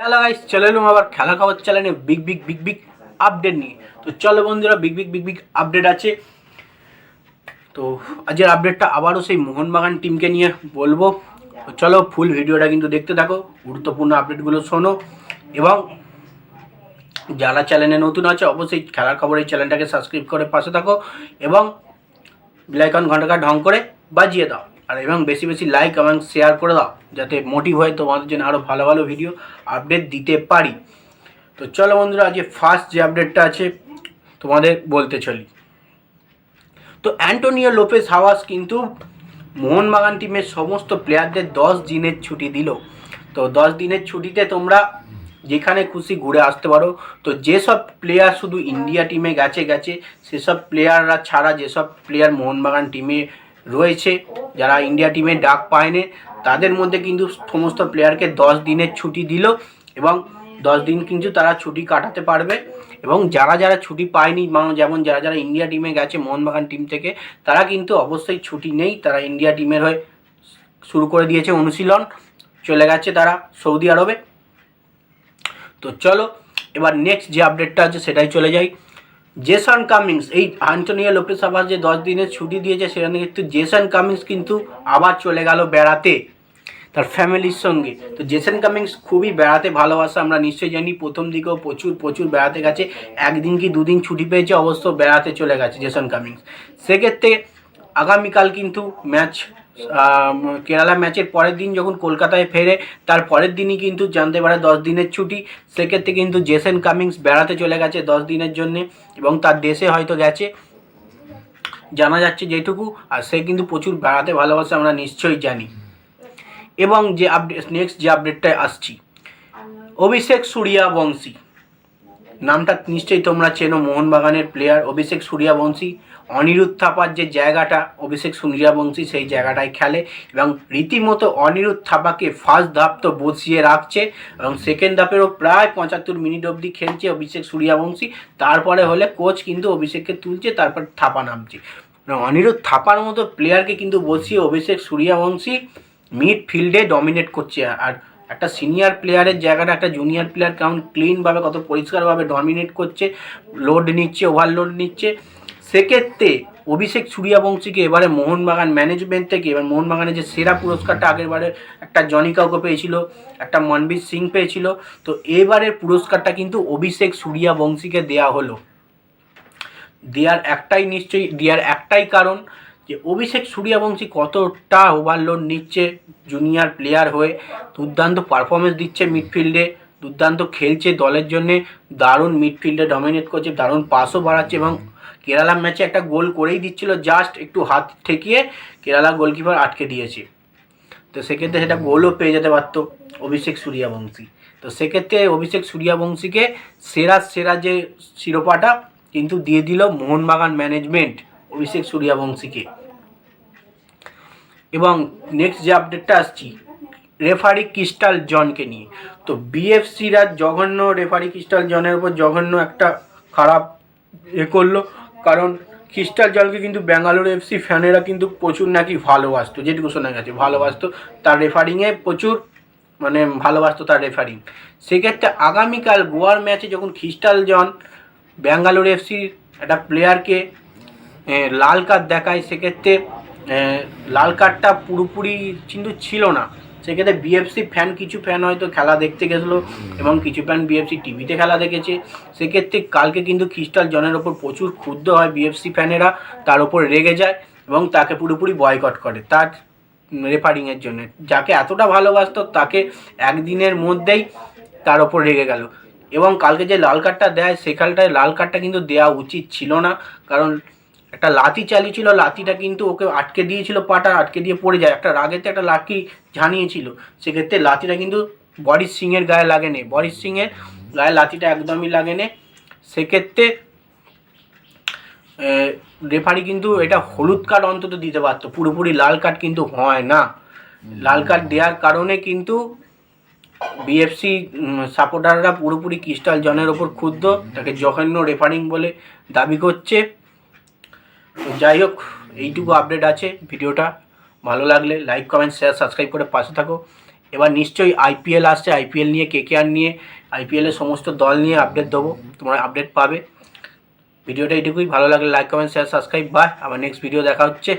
Hello guys চলে এলাম আবার খেলা খবর চ্যানেলে big big big big update নিয়ে। তো চলো বন্ধুরা big big big big update আছে। তো আজকের আপডেটটা আবারও সেই মোহনবাগান টিমকে নিয়ে বলব। তো চলো ফুল ভিডিওটা কিন্তু দেখতে থাকো, গুরুত্বপূর্ণ আপডেটগুলো শোনো। এবং যারা চ্যানেলে নতুন আছে, অবশ্যই খেলার খবর এই চ্যানেলটাকে সাবস্ক্রাইব করে পাশে থাকো। এবং বেলাইকন ঘন্টাকা ঢং করে বাজিয়ে দাও। আর এবং বেশি বেশি লাইক এবং শেয়ার করে দাও, যাতে মোটিভ হয় তোমাদের জন্য আরও ভালো ভালো ভিডিও আপডেট দিতে পারি। তো চলো বন্ধুরা, আজকে ফার্স্ট যে আপডেটটা আছে, তোমাদের বলতে চলি। তো অ্যান্টোনিও লোপেস হাওয়াস কিন্তু মোহনবাগান টিমের সমস্ত প্লেয়ারদের দশ দিনের ছুটি দিল। তো দশ দিনের ছুটিতে তোমরা যেখানে খুশি ঘুরে আসতে পারো। তো যেসব প্লেয়ার শুধু ইন্ডিয়া টিমে গেছে গেছে, সেসব প্লেয়াররা ছাড়া যেসব প্লেয়ার মোহনবাগান টিমে রয়েছে। যারা ইন্ডিয়া টিমে ডাক পায়নি, তাদের মধ্যে কিন্তু সমস্ত প্লেয়ারকে দশ দিনের ছুটি দিল এবং দশ দিন কিন্তু তারা ছুটি কাটাতে পারবে এবং যারা যারা ছুটি পায়নি মানে যেমন যারা যারা ইন্ডিয়া টিমে গেছে, মোহনবাগান টিম থেকে, তারা কিন্তু অবশ্যই ছুটি নেই। তারা ইন্ডিয়া টিমের হয়ে শুরু করে দিয়েছে অনুশীলন। চলে গেছে তারা সৌদি আরবে। তো চলো, এবার নেক্সট যে আপডেটটা আছে সেটাই চলে যাই। জেসন কামিংস এই আন্টোনিও লোপেস আবার যে দশ দিনের ছুটি দিয়েছে, সেখানে কিন্তু জেসন কামিংস কিন্তু আবার চলে গেল বেড়াতে, তার ফ্যামিলির সঙ্গে। তো জেসন কামিংস খুবই বেড়াতে ভালোবাসে, আমরা নিশ্চয়ই জানি, প্রথম দিকেও প্রচুর প্রচুর বেড়াতে গেছে। একদিন কি দুদিন ছুটি পেয়েছে, অবশ্য বেড়াতে চলে গেছে জেসন কামিংস সেক্ষেত্রে আগামীকাল কিন্তু ম্যাচ কেরালা ম্যাচের পরের দিন যখন কলকাতায় ফেরে, তার পরের দিনই কিন্তু জানতে পারে দশ দিনের ছুটি। সেক্ষেত্রে কিন্তু জেসেন কামিংস বেড়াতে চলে গেছে দশ দিনের জন্যে এবং তার দেশে হয়তো গেছে। জানা যাচ্ছে যেটুকু, আর সে কিন্তু প্রচুর বেড়াতে ভালোবাসে, আমরা নিশ্চয়ই জানি। এবং যে আপডেট নেক্সট যে আপডেটটায় আসছি। অভিষেক সূর্যাবংশী নামটা নিশ্চয়ই তোমরা চেনো, মোহনবাগানের প্লেয়ার অভিষেক সূর্যাবংশী। অনিরুদ্ধ থাপার যে জায়গাটা, অভিষেক সূর্যাবংশী সেই জায়গাটায় খেলে এবং রীতিমতো অনিরুদ্ধ থাপাকে ফার্স্ট ধাপ তো বসিয়ে রাখছে এবং সেকেন্ড ধাপেরও প্রায় পঁচাত্তর মিনিট অবধি খেলছে অভিষেক সূর্যাবংশী। তারপরে হলে কোচ কিন্তু অভিষেককে তুলছে, তারপর থাপা নামছে। অনিরুদ্ধ থাপার মতো প্লেয়ারকে কিন্তু বসিয়ে অভিষেক সূর্যাবংশী মিড ফিল্ডে ডমিনেট করছে। আর একটা সিনিয়র প্লেয়ারের জায়গাটা, একটা জুনিয়র প্লেয়ার কেমন ক্লিনভাবে কত পরিষ্কারভাবে ডমিনেট করছে লোড নিচ্ছে ওভারলোড নিচ্ছে। সেক্ষেত্রে অভিষেক সূর্যাবংশীকে এবারে মোহনবাগান ম্যানেজমেন্ট থেকে, এবার মোহনবাগানের যে সেরা পুরস্কারটা আগেরবারে একটা জনি কাউকে পেয়েছিল, একটা মনবীর সিং পেয়েছিল, তো এবারের পুরস্কারটা কিন্তু অভিষেক সূর্যাবংশীকে দেয়া হলো। দেওয়ার একটাই নিশ্চয়ই দেওয়ার একটাই কারণ যে অভিষেক সূর্যাবংশী কতটা ওভারলোড নিচ্ছে জুনিয়র প্লেয়ার হয়ে, দুর্দান্ত পারফরমেন্স দিচ্ছে মিডফিল্ডে দুর্দান্ত খেলছে দলের জন্যে, দারুণ মিডফিল্ডে ডমিনেট করছে, দারুণ পাসও বাড়াচ্ছে এবং কেরালা ম্যাচে একটা গোল করেই দিচ্ছিল জাস্ট একটু হাত ঠেকিয়ে কেরালা গোলকিপার আটকে দিয়েছে। তো সেক্ষেত্রে সেটা গোলও পেয়ে যেতে পারত অভিষেক সূর্যাবংশী। তো সেক্ষেত্রে অভিষেক সূর্যাবংশীকে সেরা সেরা যে শিরোপাটা কিন্তু দিয়ে দিল মোহনবাগান ম্যানেজমেন্ট অভিষেক সূর্যাবংশীকে। এবং নেক্সট যে আপডেটটা আসছি রেফারি ক্রিস্টাল জনকে নিয়ে। তো বিএফসিরা জঘন্য রেফারি ক্রিস্টাল জনের উপর জঘন্য একটা খারাপ এ করল, কারণ ক্রিস্টাল জলকে কিন্তু ব্যাঙ্গালোর এফসি ফ্যানেরা কিন্তু প্রচুর নাকি ভালোবাসতো, যেটুকু শোনা গেছে, ভালোবাসতো তার রেফারিংয়ে প্রচুর মানে ভালোবাসতো তার রেফারিং সেক্ষেত্রে আগামীকাল গোয়ার ম্যাচে যখন খ্রিস্টাল জন ব্যাঙ্গালোর এফসির একটা প্লেয়ারকে লাল কার্ড দেখায়, সেক্ষেত্রে লাল কার্ডটা পুরোপুরি কিন্তু ছিল না। সেক্ষেত্রে বিএফসি ফ্যান কিছু ফ্যান হয়তো খেলা দেখতে গেছিল এবং কিছু ফ্যান বিএফসি টিভিতে খেলা দেখেছে। সেক্ষেত্রে কালকে কিন্তু ক্রিস্টাল জনের ওপর প্রচুর ক্ষুব্ধ হয় বিএফসি ফ্যানেরা তার ওপর রেগে যায় এবং তাকে পুরোপুরি বয়কট করে তার রেফারিংয়ের জন্য। যাকে এতটা ভালোবাসতো তাকে একদিনের মধ্যেই তার ওপর রেগে গেল। এবং কালকে যে লাল কার্ডটা দেয়, সেখানটায় লাল কার্ডটা কিন্তু দেওয়া উচিত ছিল না। কারণ একটা লাথি চালিয়েছিল লাথিটা কিন্তু ওকে আটকে দিয়েছিল পাটা, আটকে দিয়ে পড়ে যায়। একটা রাগেতে একটা লাঠি ঝানিয়েছিল। সেক্ষেত্রে লাথিটা কিন্তু বরিশ সিংয়ের গায়ে লাগেনি। বরিশ সিংয়ের গায়ে লাথিটা একদমই লাগেনি। সেক্ষেত্রে রেফারি কিন্তু এটা হলুদ কার্ড অন্তত দিতে পারতো। পুরোপুরি লাল কার্ড কিন্তু হয় না। লাল কার্ড দেওয়ার কারণে কিন্তু বিএফসি সাপোর্টাররা পুরোপুরি ক্রিস্টাল জনের ওপর ক্ষুব্ধ। তাকে জঘন্য রেফারিং বলে দাবি করছে। যাই হোক, এইটুকু আপডেট আছে ভিডিওটা। ভালো লাগলে লাইক কমেন্ট শেয়ার সাবস্ক্রাইব করে পাশে থাকো। এবার নিশ্চয়ই আইপিএল আসছে। আইপিএল নিয়ে কেকেআর নিয়ে আইপিএলের সমস্ত দল নিয়ে আপডেট দেবো। তোমরা আপডেট পাবে। ভিডিওটা এইটুকুই। ভালো লাগলে like comment share subscribe bye আবার নেক্সট ভিডিও দেখা হচ্ছে।